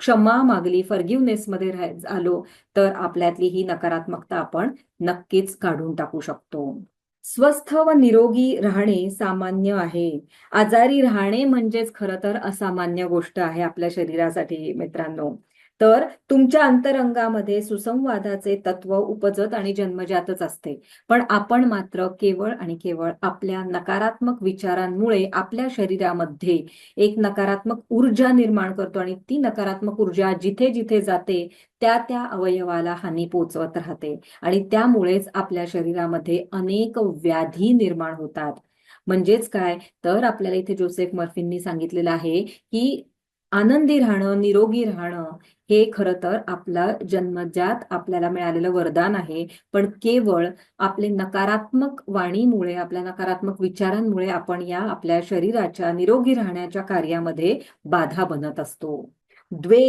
क्षमा मागली फर्गिवनेसमध्ये राह- आलो तर आपल्यातली ही नकारात्मकता आपण नक्कीच काढून टाकू शकतो. स्वस्थ व निरोगी राहणे सामान्य आहे. आजारी राहणे म्हणजेच खरं तर असामान्य गोष्ट आहे आपल्या शरीरासाठी मित्रांनो. तर तुमच्या अंतरंगामध्ये सुसंवादाचे तत्व उपजत आणि जन्मजातच असते. पण आपण मात्र केवळ आणि केवळ आपल्या नकारात्मक विचारांमुळे आपल्या शरीरामध्ये एक नकारात्मक ऊर्जा निर्माण करतो आणि ती नकारात्मक ऊर्जा जिथे जिथे जाते त्या त्या अवयवाला हानी पोचवत राहते. आणि त्यामुळेच आपल्या शरीरामध्ये अनेक व्याधी निर्माण होतात. म्हणजेच काय? तर आपल्याला इथे जोसेफ मर्फींनी सांगितलेलं आहे की आनंदी राहणं निरोगी राहणं हे खरं तर आपलं जन्मजात आपल्याला मिळालेलं वरदान आहे. पण केवळ आपले नकारात्मक वाणीमुळे आपल्या नकारात्मक विचारांमुळे आपण या आपल्या शरीराच्या निरोगी राहण्याच्या कार्यामध्ये बाधा बनत असतो. द्वे